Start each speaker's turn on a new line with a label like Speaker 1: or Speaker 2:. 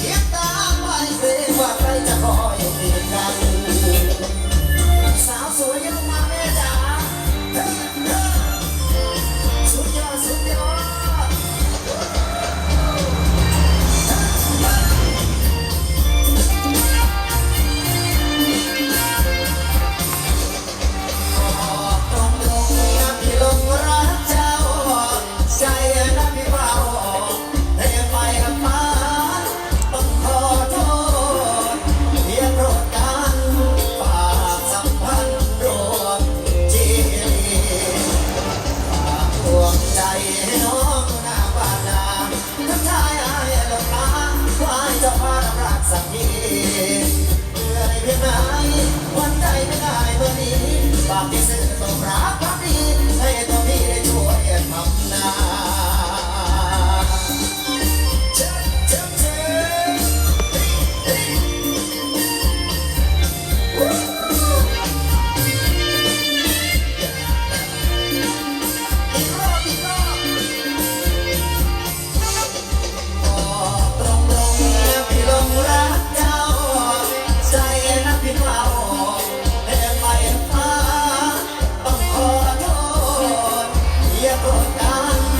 Speaker 1: siento ใจน้องนาบาดาทักทายอายลงมาว่าจะพารักสักทีเมื่อไรเนวันใดเมื่อนี้บาปที่สื่อต้องรัก